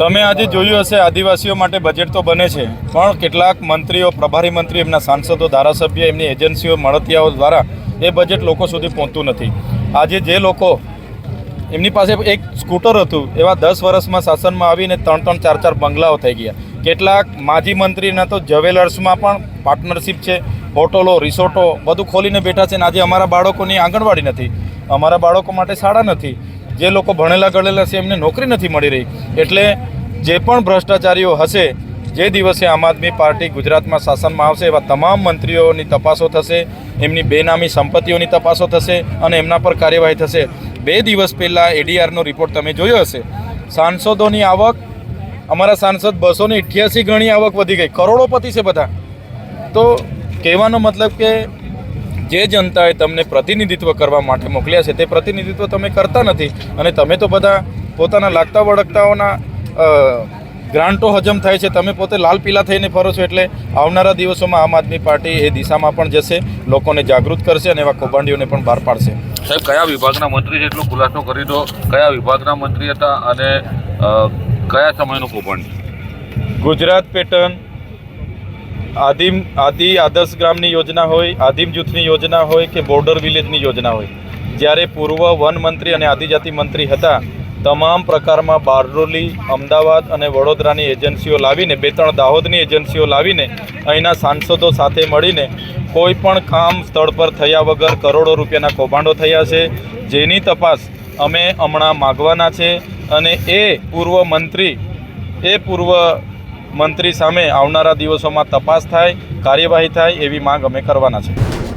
તમે આજે જોયું હશે, આદિવાસીઓ માટે બજેટ તો બને છે, પણ કેટલાક મંત્રીઓ, પ્રભારી મંત્રી એમના સાંસદો, ધારાસભ્ય, એમની એજન્સીઓ, મળતિયાઓ દ્વારા એ બજેટ લોકો સુધી પહોંચતું નથી. આજે જે લોકો એમની પાસે એક સ્કૂટર હતું, એવા દસ વર્ષમાં શાસનમાં આવીને ત્રણ ત્રણ ચાર ચાર બંગલાઓ થઈ ગયા. કેટલાક માજી મંત્રીના તો જવેલર્સમાં પણ પાર્ટનરશિપ છે, હોટલો, રિસોર્ટો બધું ખોલીને બેઠા છે ને આજે અમારા બાળકોની આંગણવાડી નથી. અમારા બાળકો માટે શાળા નથી. જે લોકો ભણેલા ગણેલા છે, એમને નોકરી નથી મળી રહી. એટલે જે પણ ભ્રષ્ટાચારીઓ હશે, જે દિવસે આમ આદમી પાર્ટી ગુજરાતમાં શાસનમાં આવશે, એવા તમામ મંત્રીઓની તપાસો થશે, એમની બેનામી સંપત્તિઓની તપાસો થશે અને એમના પર કાર્યવાહી થશે. બે દિવસ પહેલાં એડીઆરનો રિપોર્ટ તમે જોયો હશે. સાંસદોની આવક, અમારા સાંસદ બસો ને ગણી આવક વધી ગઈ. કરોડોપતિ છે બધા. તો કહેવાનો મતલબ કે જે જનતાએ તમને પ્રતિનિધિત્વ કરવા માટે મોકલ્યા છે તે પ્રતિનિધિત્વ તમે કરતા નથી. અને તમે તો બધા પોતાના લાગતા વળગતાઓના ગ્રાન્ટો હજમ થાય છે. તમે પોતે લાલ પીલા થઈને ફરો છો એટલે આવનારા દિવસોમાં આમ આદમી પાર્ટી એ દિશામાં પણ જશે લોકોને જાગૃત કરશે અને એવા કૌભાંડીઓને પણ બહાર પાડશે. સાહેબ કયા વિભાગના મંત્રી જેટલો એટલો ખુલાસો કરી દો કયા વિભાગના મંત્રી હતા અને કયા સમયનું કૌભાંડ? ગુજરાત પેટર્ન આદિમ, આદિ આદર્શ ગ્રામની યોજના હોય, આદિમ જૂથની યોજના હોય કે બોર્ડર વિલેજની યોજના હોય. જ્યારે પૂર્વ વન મંત્રી અને આદિજાતિ મંત્રી હતા, તમામ પ્રકારમાં બારડોલી, અમદાવાદ અને વડોદરાની એજન્સીઓ લાવીને, બે ત્રણ દાહોદની એજન્સીઓ લાવીને, અહીંના સાંસદો સાથે મળીને કોઈ પણ કામ સ્થળ પર થયા વગર કરોડો રૂપિયાના કૌભાંડો થયા છે. જેની તપાસ અમે હમણાં માગવાના છે અને એ પૂર્વ મંત્રી, એ પૂર્વ મંત્રી સામે આવનારા દિવસોમાં તપાસ થાય કાર્યવાહી થાય એવી માંગ અમે કરવાના છે